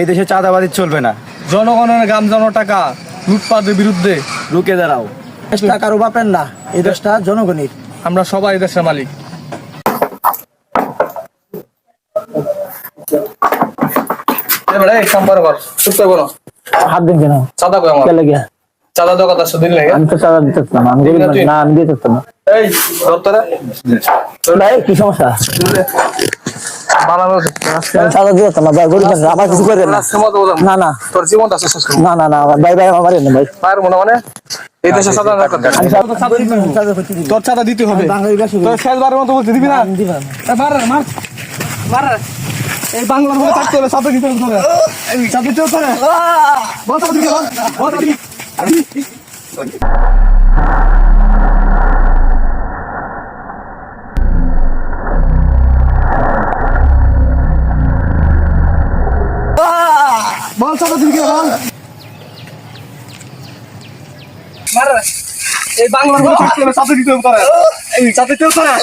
এই দেশে চাঁদাবাদি চলবে না। জনগণের গাম জন টাকা লুটপাটের বিরুদ্ধে। রুকে দাঁড়াও। দেশটা কারও বাপের না এই দেশটা জনগণের। আমরা সবাই দেশের মালিক। হাত দিন কেন? চাঁদা কই আমার? কে লাগে চাঁদা দেওয়া কথা দিন লাগে। আমি তো চাঁদা দিতে না আমি গরিব না আমি দিতে না। এই দত্তরে কি সমস্যা? চাঁদা না ভাই গরিব মানুষ, আমার কিছু করে না। না। না তোর শেষ না না না ভাই ভাই আমার না ভাই। পায়ের মনে মানে? এই দেশে। চাঁদা না। তোর চাঁদা দিতে হবে। তোর শেষবারের মতো বলতে দিবি না। মার মার। মার। এই বাংলার হয়ে থাকতে হলে চাঁদা দিতে হবে চাঁদা দিতে হবে বল চাঁদা দিবি বল বল চাঁদা দিবি। বল চাঁদা দিবি কে বল মার। এই বাংলার বল থাকতে হলে চাঁদা দিতে হবে তোরা। এই চাঁদা দিতে হবে তোরা।